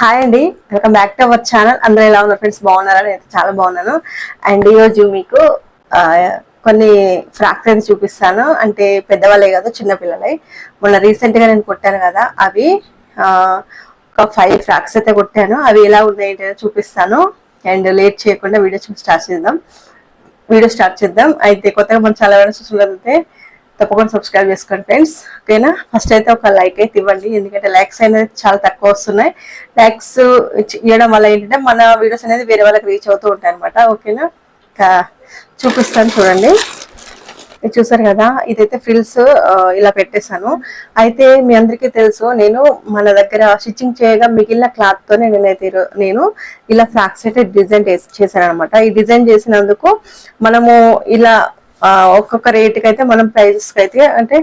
Hi అండి welcome back to our channel అందరూ ఎలా ఉన్నారు ఫ్రెండ్స్ బాగున్నారా? నేను చాలా బాగున్నాను. అండ్ ఈరోజు మీకు కొన్ని ఫ్రాక్స్ అయితే చూపిస్తాను. అంటే పెద్దవాళ్ళే కాదు చిన్నపిల్లలే. మొన్న రీసెంట్గా నేను కొట్టాను కదా అవి ఒక ఫైవ్ ఫ్రాక్స్ అయితే కొట్టాను. అవి ఎలా ఉన్నాయి ఏంటి చూపిస్తాను. అండ్ లేట్ చేయకుండా వీడియో స్టార్ట్ చేద్దాం. వీడియో స్టార్ట్ చేద్దాం. అయితే కొత్తగా మనం చాలా వేరే చూసినట్లయితే తప్పకుండా సబ్స్క్రైబ్ చేసుకోండి ఫ్రెండ్స్ ఓకేనా? ఫస్ట్ అయితే ఒక లైక్ అయితే ఇవ్వండి. ఎందుకంటే లైక్స్ అనేది చాలా తక్కువ వస్తున్నాయి. లైక్స్ ఇవ్వడం వల్ల ఏంటంటే మన వీడియోస్ అనేది వేరే వాళ్ళకి రీచ్ అవుతూ ఉంటాయి అనమాట ఓకేనా? ఇంకా చూపిస్తాను చూడండి. ఇది చూసారు కదా? ఇదైతే ఫ్రిల్స్ ఇలా పెట్టేశాను. అయితే మీ అందరికీ తెలుసు నేను మన దగ్గర స్టిచ్చింగ్ చేయగా మిగిలిన క్లాత్తో నేనైతే నేను ఇలా ఫ్రాక్స్ అయితే డిజైన్ చేశాను అనమాట ఈ డిజైన్ చేసినందుకు మనము ఇలా ఒక్కొక్క రేటుకి అయితే మనం ప్రైజెస్కి అయితే అంటే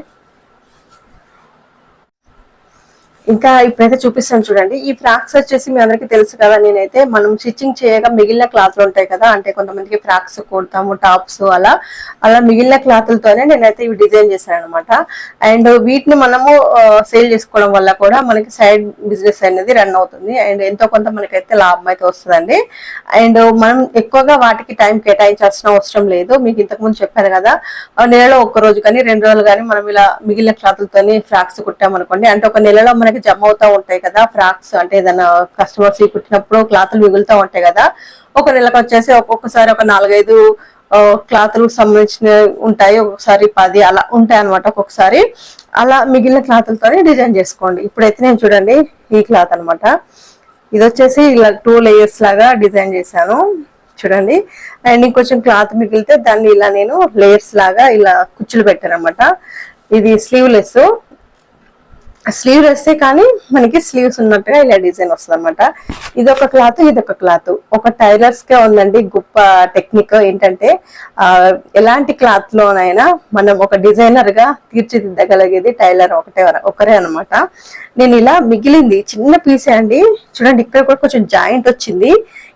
ఇంకా ఇప్పుడైతే చూపిస్తాను చూడండి. ఈ ఫ్రాక్స్ వచ్చేసి మీ అందరికీ తెలుసు కదా నేనైతే మనం స్టిచ్చింగ్ చేయగా మిగిలిన క్లాత్లు ఉంటాయి కదా అంటే కొంతమందికి ఫ్రాక్స్ కుడతాము టాప్స్ అలా అలా మిగిలిన క్లాత్లతోనే నేనైతే ఇవి డిజైన్ చేశాను అనమాట అండ్ వీటిని మనము సేల్ చేసుకోవడం వల్ల కూడా మనకి సైడ్ బిజినెస్ అనేది రన్ అవుతుంది. అండ్ ఎంతో కొంత మనకైతే లాభం అయితే వస్తుందండి. అండ్ మనం ఎక్కువగా వాటికి టైం కేటాయించాల్సిన అవసరం లేదు. మీకు ఇంతకు ముందు చెప్పాను కదా ఆ నెలలో ఒక్క రోజు కానీ రెండు రోజులు కానీ మనం ఇలా మిగిలిన క్లాత్లతోని ఫ్రాక్స్ కుట్టామనుకోండి అంటే ఒక నెలలో మనకి జమ అవుతా ఉంటాయి కదా ఫ్రాక్స్ అంటే ఏదైనా కస్టమర్స్ కుట్టినప్పుడు క్లాత్లు మిగులుతూ ఉంటాయి కదా. ఒక నెలకు వచ్చేసి ఒక్కొక్కసారి ఒక నాలుగైదు క్లాత్లు సంబంధించిన ఉంటాయి ఒక్కొక్కసారి పది అలా ఉంటాయి అనమాట ఒక్కొక్కసారి. అలా మిగిలిన క్లాత్లతోనే డిజైన్ చేసుకోండి. ఇప్పుడైతే నేను చూడండి ఈ క్లాత్ అన్నమాట. ఇది వచ్చేసి ఇలా టూ లేయర్స్ లాగా డిజైన్ చేశాను. చూడండి. అండ్ ఇంకొంచెం క్లాత్ మిగిలితే దాన్ని ఇలా నేను లేయర్స్ లాగా ఇలా కుచ్చులు పెట్టాను అనమాట ఇది స్లీవ్లెస్ స్లీవ్ వేస్తే కానీ మనకి స్లీవ్స్ ఉన్నట్టుగా ఇలా డిజైన్ వస్తుంది అనమాట ఇది ఒక క్లాత్ ఇది ఒక క్లాత్ ఒక టైలర్స్ కే ఉందండి గొప్ప టెక్నిక్ ఏంటంటే ఆ, ఎలాంటి క్లాత్ లోనైనా మనం ఒక డిజైనర్గా తీర్చిదిద్దగలిగేది టైలర్ ఒకటే ఒకరే అనమాట నేను ఇలా మిగిలింది చిన్న పీసే అండి. చూడండి ఇక్కడ కూడా కొంచెం జాయింట్ వచ్చింది.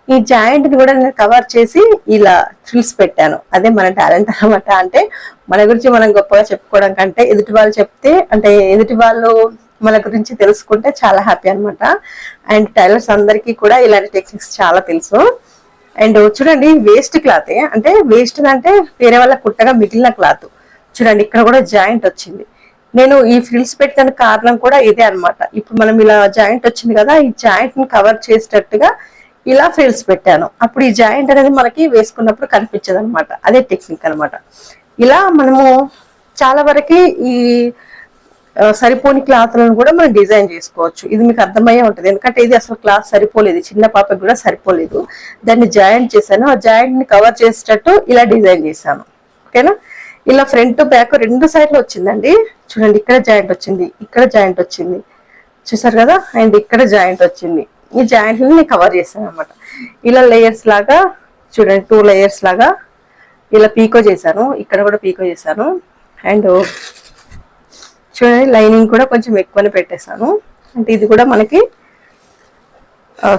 ఈ జాయింట్ని కూడా నేను కవర్ చేసి ఇలా ఫ్రిల్స్ పెట్టాను. అదే మన టాలెంట్ అనమాట అంటే మన గురించి మనం గొప్పగా చెప్పుకోవడం కంటే ఎదుటి వాళ్ళు చెప్తే అంటే ఎదుటి వాళ్ళు మన గురించి తెలుసుకుంటే చాలా హ్యాపీ అన్నమాట. అండ్ టైలర్స్ అందరికీ కూడా ఇలాంటి టెక్నిక్స్ చాలా తెలుసు. అండ్ చూడండి వేస్ట్ క్లాత్ అంటే వేస్ట్ అంటే వేరే వాళ్ళ కుట్టగా మిగిలిన క్లాత్. చూడండి ఇక్కడ కూడా జాయింట్ వచ్చింది. నేను ఈ ఫ్రిల్స్ పెట్టడానికి కారణం కూడా ఇదే అన్నమాట. ఇప్పుడు మనం ఇలా జాయింట్ వచ్చింది కదా ఈ జాయింట్ని కవర్ చేసేటట్టుగా ఇలా ఫ్రిల్స్ పెట్టాను. అప్పుడు ఈ జాయింట్ అనేది మనకి వేసుకున్నప్పుడు కనిపించదు అనమాట అదే టెక్నిక్ అన్నమాట. ఇలా మనము చాలా వరకు ఈ సరిపోని క్లాత్లను కూడా మనం డిజైన్ చేసుకోవచ్చు. ఇది మీకు అర్థమయ్యే ఉంటుంది. ఎందుకంటే ఇది అసలు క్లాత్ సరిపోలేదు. చిన్న పాపకి కూడా సరిపోలేదు. దాన్ని జాయింట్ చేశాను. ఆ జాయింట్ని కవర్ చేసేటట్టు ఇలా డిజైన్ చేశాను. ఓకేనా ఇలా ఫ్రంట్ బ్యాక్ రెండు సైడ్లు వచ్చిందండి. చూడండి ఇక్కడ జాయింట్ వచ్చింది ఇక్కడ జాయింట్ వచ్చింది. చూసారు కదా? అండ్ ఇక్కడ జాయింట్ వచ్చింది. ఈ జాయింట్లని నేను కవర్ చేశాను అనమాట ఇలా లేయర్స్ లాగా చూడండి టూ లేయర్స్ లాగా ఇలా పీకో చేశాను. ఇక్కడ కూడా పీకో చేశాను. అండ్ చూడండి లైనింగ్ కూడా కొంచెం ఎక్కువనే పెట్టేశాను. అంటే ఇది కూడా మనకి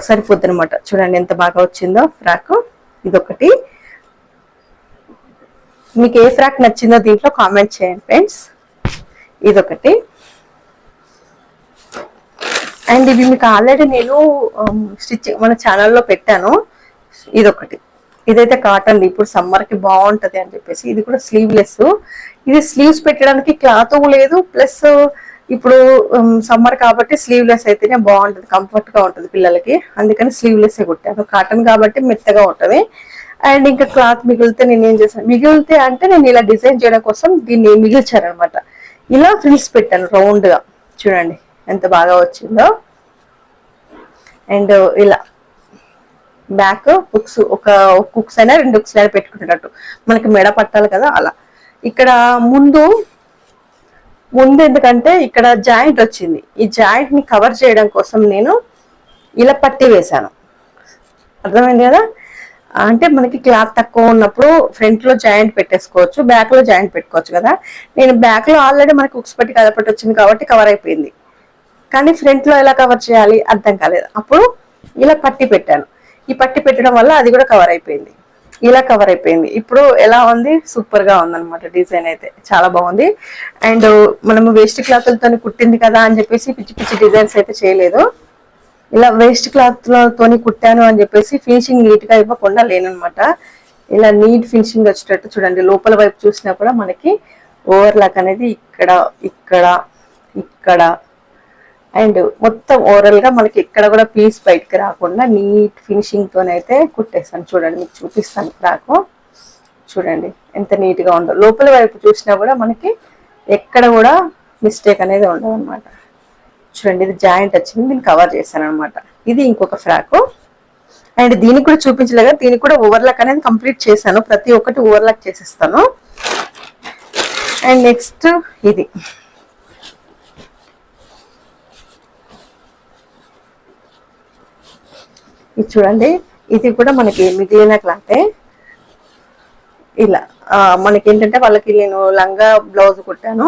సరిపోద్ది అనమాట చూడండి ఎంత బాగా వచ్చిందో ఫ్రాక్ ఇదొకటి. మీకు ఏ ఫ్రాక్ నచ్చిందో దీంట్లో కామెంట్ చేయండి ఫ్రెండ్స్ ఇదొకటి. అండ్ ఇవి మీకు ఆల్రెడీ నేను um, స్టిచ్చింగ్ మన ఛానల్లో పెట్టాను. ఇదొకటి. ఇదైతే కాటన్ ఇప్పుడు సమ్మర్కి బాగుంటుంది అని చెప్పేసి ఇది కూడా స్లీవ్లెస్ ఇది స్లీవ్స్ పెట్టడానికి క్లాత్ లేదు ప్లస్ ఇప్పుడు um, సమ్మర్ కాబట్టి స్లీవ్లెస్ అయితేనే బాగుంటుంది కంఫర్ట్గా ఉంటుంది పిల్లలకి. అందుకని స్లీవ్లెస్ కుట్టాను. కాటన్ కాబట్టి మెత్తగా ఉంటుంది. అండ్ ఇంకా క్లాత్ మిగిలితే నేను ఏం చేశాను? మిగిలితే అంటే నేను ఇలా డిజైన్ చేయడం కోసం దీన్ని మిగిల్చాను అనమాట ఇలా ఫ్రిల్స్ పెట్టాను రౌండ్గా చూడండి. ఎంత బాగా వచ్చిందో. అండ్ ఇలా బ్యాక్ బుక్స్ ఒక కుక్స్ అయినా రెండు బుక్స్ అయినా పెట్టుకునేటట్టు మనకి మెడ పట్టాలి కదా అలా. ఇక్కడ ముందు ముందు ఎందుకంటే ఇక్కడ జాయింట్ వచ్చింది. ఈ జాయింట్ని కవర్ చేయడం కోసం నేను ఇలా పట్టి వేశాను. అర్థమైంది కదా? అంటే మనకి క్లాత్ తక్కువ ఉన్నప్పుడు ఫ్రంట్లో జాయింట్ పెట్టేసుకోవచ్చు బ్యాక్లో జాయింట్ పెట్టుకోవచ్చు కదా. నేను బ్యాక్లో ఆల్రెడీ మనకి ఉక్స్ పట్టి కదపట్టి వచ్చింది కాబట్టి కవర్ అయిపోయింది. కానీ ఫ్రంట్లో ఎలా కవర్ చేయాలి అర్థం కాలేదు. అప్పుడు ఇలా పట్టి పెట్టాను. ఈ పట్టి పెట్టడం వల్ల అది కూడా కవర్ అయిపోయింది. ఇలా కవర్ అయిపోయింది. ఇప్పుడు ఎలా ఉంది? సూపర్గా ఉందన్నమాట డిజైన్ అయితే. చాలా బాగుంది. అండ్ మనము వేస్ట్ క్లాత్లతో కుట్టింది కదా అని చెప్పేసి పిచ్చి పిచ్చి డిజైన్స్ అయితే చేయలేదు. ఇలా వేస్ట్ క్లాత్లతో కుట్టాను అని చెప్పేసి ఫినిషింగ్ నీట్గా ఇవ్వకుండా లేనమాట ఇలా నీట్ ఫినిషింగ్ వచ్చేటట్టు చూడండి. లోపల వైపు చూసినా కూడా మనకి ఓవర్లాక్ అనేది ఇక్కడ ఇక్కడ ఇక్కడ అండ్ మొత్తం ఓవరాల్గా మనకి ఇక్కడ కూడా పీస్ బయటకి రాకుండా నీట్ ఫినిషింగ్ తోనైతే కుట్టేస్తాను. చూడండి మీకు చూపిస్తాను ఫ్రాక్ చూడండి ఎంత నీట్గా ఉందో. లోపల వైపు చూసినా కూడా మనకి ఎక్కడ కూడా మిస్టేక్ అనేది ఉండదు అనమాట చూడండి ఇది జాయింట్ వచ్చింది. దీన్ని కవర్ చేశాను అనమాట ఇది ఇంకొక ఫ్రాకు. అండ్ దీనికి కూడా చూపించలేగా దీనికి కూడా ఓవర్లాక్ అనేది కంప్లీట్ చేశాను. ప్రతి ఒక్కటి ఓవర్లాక్ చేసేస్తాను. అండ్ నెక్స్ట్ ఇది. ఇది చూడండి. ఇది కూడా మనకి మిగిలిన క్లాతే. ఇలా మనకేంటంటే మనకి ఏంటంటే వాళ్ళకి నేను లంగా బ్లౌజ్ కుట్టాను.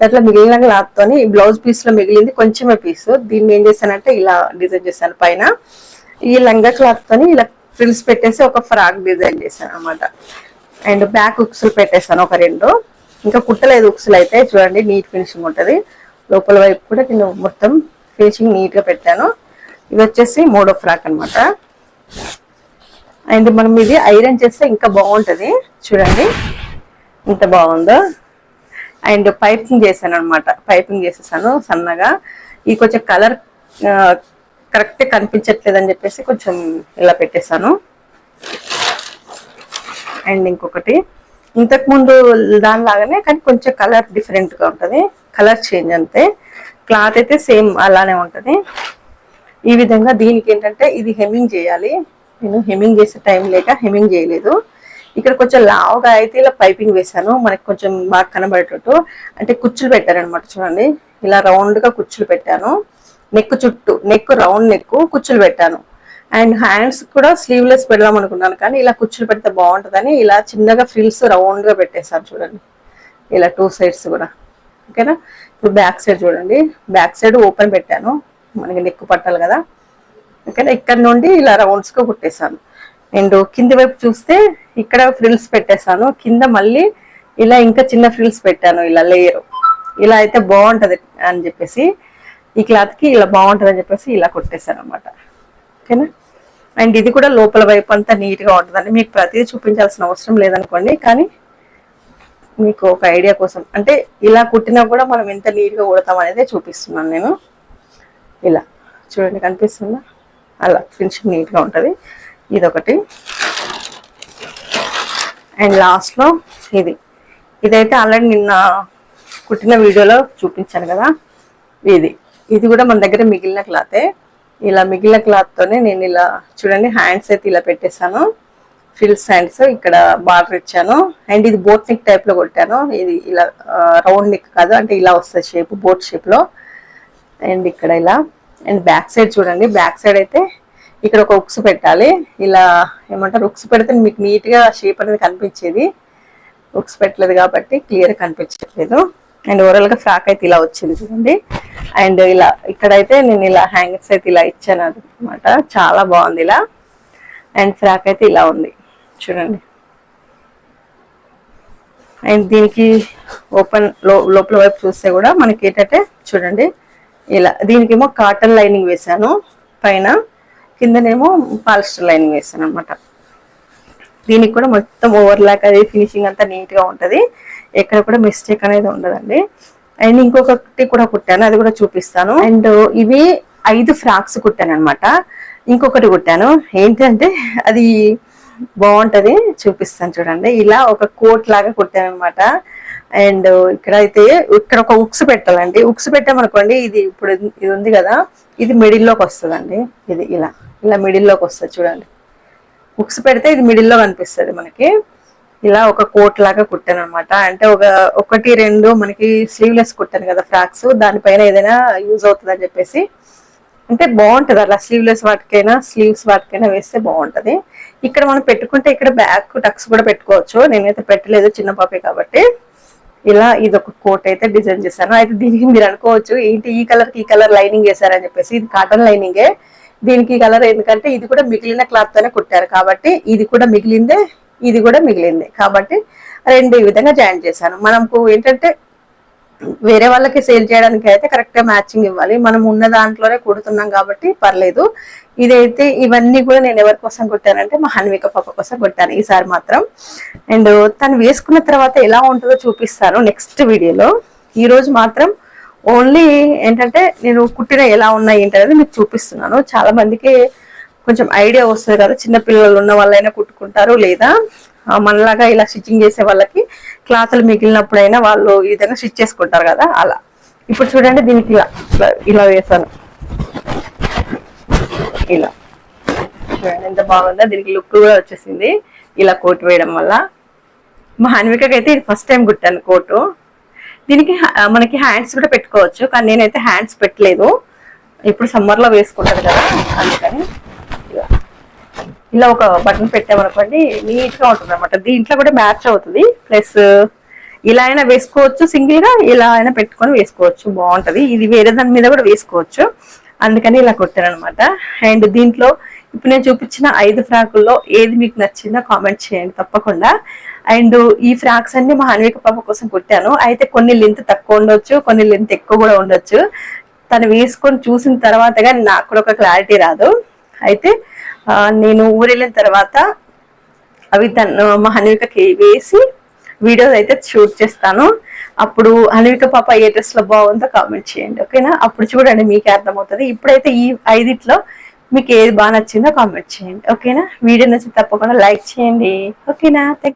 దాంట్లో మిగిలిన క్లాత్తోని ఈ బ్లౌజ్ పీస్లో మిగిలింది కొంచెమే పీస్. దీన్ని ఏం చేశానంటే ఇలా డిజైన్ చేశాను పైన. ఈ లంగా క్లాత్తోని ఇలా ఫ్రిల్స్ పెట్టేసి ఒక ఫ్రాక్ డిజైన్ చేశాను అనమాట అండ్ బ్యాక్ ఉక్సులు పెట్టేశాను ఒక రెండు. ఇంకా కుట్టలేదు ఉక్సులు అయితే. చూడండి నీట్ ఫినిషింగ్ ఉంటుంది. లోపల వైపు కూడా నేను మొత్తం ఫినిషింగ్ నీట్గా పెట్టాను. ఇది వచ్చేసి మూడో ఫ్రాక్ అన్నమాట. అండ్ మనం ఇది ఐరన్ చేస్తే ఇంకా బాగుంటుంది. చూడండి. ఎంత బాగుందో. అండ్ పైపింగ్ చేశాను అనమాట పైపింగ్ చేసేసాను సన్నగా. ఈ కొంచెం కలర్ కరెక్ట్ కనిపించట్లేదు అని చెప్పేసి కొంచెం ఇలా పెట్టేశాను. అండ్ ఇంకొకటి. ఇంతకు ముందు దానిలాగానే కానీ కొంచెం కలర్ డిఫరెంట్గా ఉంటుంది. కలర్ చేంజ్ అంతే. క్లాత్ అయితే సేమ్ అలానే ఉంటుంది. ఈ విధంగా దీనికి ఏంటంటే ఇది హెమ్మింగ్ చేయాలి. నేను హెమ్మింగ్ చేసే టైం లేక హెమ్మింగ్ చేయలేదు. ఇక్కడ కొంచెం లావుగా అయితే ఇలా పైపింగ్ వేశాను. మనకి కొంచెం బాగా కనబడేటట్టు. అంటే కుచ్చులు పెట్టారనమాట చూడండి. ఇలా రౌండ్గా కుచ్చులు పెట్టాను. నెక్ చుట్టూ నెక్ రౌండ్ నెక్ కుచ్చులు పెట్టాను. అండ్ హ్యాండ్స్ కూడా స్లీవ్లెస్ పెడదాం అనుకున్నాను కానీ ఇలా కుచ్చులు పెడితే బాగుంటుందని ఇలా చిన్నగా ఫ్రిల్స్ రౌండ్గా పెట్టేశాను చూడండి. ఇలా టూ సైడ్స్ కూడా. ఓకేనా? ఇప్పుడు బ్యాక్ సైడ్ చూడండి. బ్యాక్ సైడ్ ఓపెన్ పెట్టాను. మనకి నెక్కు పట్టాలి కదా. ఓకేనా ఇక్కడ నుండి ఇలా రౌండ్స్గా కుట్టేశాను. అండ్ కింది వైపు చూస్తే ఇక్కడ ఫ్రిల్స్ పెట్టేశాను. కింద మళ్ళీ ఇలా ఇంకా చిన్న ఫ్రిల్స్ పెట్టాను ఇలా లేయర్ ఇలా అయితే బాగుంటుంది అని చెప్పేసి ఈ క్లాత్కి ఇలా బాగుంటుంది అని చెప్పేసి ఇలా కొట్టేశాను అనమాట ఓకేనా? అండ్ ఇది కూడా లోపల వైపు అంతా నీట్గా ఉంటుందండి. మీకు ప్రతిదీ చూపించాల్సిన అవసరం లేదనుకోండి కానీ మీకు ఒక ఐడియా కోసం. అంటే ఇలా కుట్టినా కూడా మనం ఎంత నీట్గా కుడతాం అనేది చూపిస్తున్నాను నేను. ఇలా చూడండి కనిపిస్తుందా? అలా ఫినిషింగ్ నీట్గా ఉంటుంది. ఇదొకటి. అండ్ లాస్ట్లో ఇది. ఇదైతే ఆల్రెడీ నిన్న కుట్టిన వీడియోలో చూపించాను కదా. ఇది. ఇది కూడా మన దగ్గర మిగిలిన క్లాతే. ఇలా మిగిలిన క్లాత్ తోనే నేను ఇలా చూడండి హ్యాండ్స్ అయితే ఇలా పెట్టేశాను. ఫిల్స్ హ్యాండ్స్ ఇక్కడ బార్డర్ ఇచ్చాను. అండ్ ఇది బోట్ నెక్ టైప్లో కొట్టాను. ఇది ఇలా రౌండ్ నెక్ కాదు అంటే ఇలా వస్తుంది షేప్ బోట్ షేప్లో అండ్ ఇక్కడ ఇలా అండ్ బ్యాక్ సైడ్ చూడండి. బ్యాక్ సైడ్ అయితే ఇక్కడ ఒక ఉక్స్ పెట్టాలి. ఇలా ఏమంటారు? ఉక్స్ పెడితే మీకు నీట్గా షేప్ అనేది కనిపించేది. ఉక్స్ పెట్టలేదు కాబట్టి క్లియర్ కనిపించట్లేదు. అండ్ ఓవరాల్గా ఫ్రాక్ అయితే ఇలా వచ్చింది చూడండి. అండ్ ఇలా ఇక్కడైతే నేను ఇలా హ్యాంగర్స్ అయితే ఇలా ఇచ్చాను అనమాట చాలా బాగుంది ఇలా. అండ్ ఫ్రాక్ అయితే ఇలా ఉంది చూడండి. అండ్ దీనికి ఓపెన్ లోపల వైపు చూస్తే కూడా మనకి ఏంటంటే చూడండి. ఇలా దీనికేమో కాటన్ లైనింగ్ వేసాను పైన కిందనేమో పాలిస్టర్ లైనింగ్ వేసాను అనమాట దీనికి కూడా మొత్తం ఓవర్లాక్ అది ఫినిషింగ్ అంతా నీట్గా ఉంటుంది. ఎక్కడ కూడా మిస్టేక్ అనేది ఉండదండి. అండ్ ఇంకొకటి కూడా కుట్టాను అది కూడా చూపిస్తాను. అండ్ ఇవి ఐదు ఫ్రాక్స్ కుట్టాను అనమాట ఇంకొకటి కుట్టాను. ఏంటంటే అది బాగుంటుంది చూపిస్తాను చూడండి. ఇలా ఒక కోట్ లాగా కుట్టాను అనమాట అండ్ ఇక్కడ అయితే ఇక్కడ ఒక ఉక్స్ పెట్టాలండి. ఉక్స్ పెట్టామనుకోండి ఇది ఇప్పుడు ఇది ఉంది కదా ఇది మిడిల్లోకి వస్తుందండి. ఇది ఇలా ఇలా మిడిల్లోకి వస్తుంది చూడండి. బుక్స్ పెడితే ఇది మిడిల్లో కనిపిస్తుంది మనకి. ఇలా ఒక కోట్ లాగా కుట్టాను అనమాట అంటే ఒక ఒకటి రెండు మనకి స్లీవ్లెస్ కుట్టాను కదా ఫ్రాక్స్ దానిపైన ఏదైనా యూజ్ అవుతుంది అని చెప్పేసి. అంటే బాగుంటుంది అలా స్లీవ్లెస్ వాటికైనా స్లీవ్స్ వాటికైనా వేస్తే బాగుంటుంది. ఇక్కడ మనం పెట్టుకుంటే ఇక్కడ బ్యాక్ టక్స్ కూడా పెట్టుకోవచ్చు. నేనైతే పెట్టలేదు చిన్న పాపే కాబట్టి. ఇలా ఇది ఒక కోట్ అయితే డిజైన్ చేశాను. అయితే దీనికి మీరు అనుకోవచ్చు ఏంటి ఈ కలర్ ఈ కలర్ లైనింగ్ వేశారని చెప్పేసి ఇది కాటన్ లైనింగే. దీనికి కలర్ ఎందుకంటే ఇది కూడా మిగిలిన క్లాత్ తోనే కుట్టారు కాబట్టి ఇది కూడా మిగిలిందే ఇది కూడా మిగిలిందే. కాబట్టి రెండు ఈ విధంగా జాయిన్ చేశాను. మనకు ఏంటంటే వేరే వాళ్ళకి సేల్ చేయడానికి అయితే కరెక్ట్గా మ్యాచింగ్ ఇవ్వాలి. మనం ఉన్న దాంట్లోనే కుడుతున్నాం కాబట్టి పర్లేదు. ఇదైతే ఇవన్నీ కూడా నేను ఎవరి కోసం కొట్టానంటే మా హన్విక పాప కోసం కొట్టాను ఈసారి మాత్రం. అండ్ తను వేసుకున్న తర్వాత ఎలా ఉంటుందో చూపిస్తాను నెక్స్ట్ వీడియోలో. ఈ రోజు మాత్రం ఓన్లీ ఏంటంటే నేను కుట్టిన ఎలా ఉన్నాయి ఏంటనేది మీకు చూపిస్తున్నాను. చాలా మందికి కొంచెం ఐడియా వస్తుంది కదా చిన్నపిల్లలు ఉన్న వాళ్ళైనా కుట్టుకుంటారు లేదా? మనలాగా ఇలా స్టిచ్చింగ్ చేసే వాళ్ళకి క్లాత్లు మిగిలినప్పుడైనా వాళ్ళు ఈ విధంగా స్టిచ్ చేసుకుంటారు కదా అలా. ఇప్పుడు చూడండి దీనికి ఇలా ఇలా- వేసాను. ఇలా. చూడండి ఎంత బాగుందో దీనికి లుక్ కూడా వచ్చేసింది. ఇలా కోట్ వేయడం వల్ల. మా హన్వికకి అయితే ఇది ఫస్ట్ టైం కుట్టాను కోటు. దీనికి మనకి హ్యాండ్స్ కూడా పెట్టుకోవచ్చు కానీ నేనైతే హ్యాండ్స్ పెట్టలేదు. ఇప్పుడు సమ్మర్లో వేసుకుంటారు కదా అందుకని. ఇలా ఒక బటన్ పెట్టామనుకోండి నీట్గా ఉంటుంది అనమాట దీంట్లో కూడా మ్యాచ్ అవుతుంది. ప్లస్ ఇలా అయినా వేసుకోవచ్చు సింగిల్గా ఇలా అయినా పెట్టుకొని వేసుకోవచ్చు. బాగుంటది. ఇది వేరే దాని మీద కూడా వేసుకోవచ్చు. అందుకని ఇలా కొట్టాను అనమాట అండ్ దీంట్లో ఇప్పుడు నేను చూపించిన ఐదు ఫ్రాకుల్లో ఏది మీకు నచ్చిందో కామెంట్ చేయండి తప్పకుండా. అండ్ ఈ ఫ్రాక్స్ అన్ని మా హన్విక పాప కోసం కుట్టాను. అయితే కొన్ని లెంత్ తక్కువ ఉండొచ్చు కొన్ని లెంత్ ఎక్కువ కూడా ఉండొచ్చు. తను వేసుకొని చూసిన తర్వాత కానీ నాకు కూడా ఒక క్లారిటీ రాదు. అయితే నేను ఊరెళ్ళిన తర్వాత అవి తను మా హనువికకి వేసి వీడియోస్ అయితే షూట్ చేస్తాను. అప్పుడు హన్విక పాప ఏ డ్రెస్లో బాగుందో కామెంట్ చేయండి ఓకేనా? అప్పుడు చూడండి మీకే అర్థమవుతుంది. ఇప్పుడైతే ఈ ఐదిట్లో మీకు ఏది బాగా నచ్చిందో కామెంట్ చేయండి ఓకేనా? వీడియో నచ్చి తప్పకుండా లైక్ చేయండి ఓకేనా? థ్యాంక్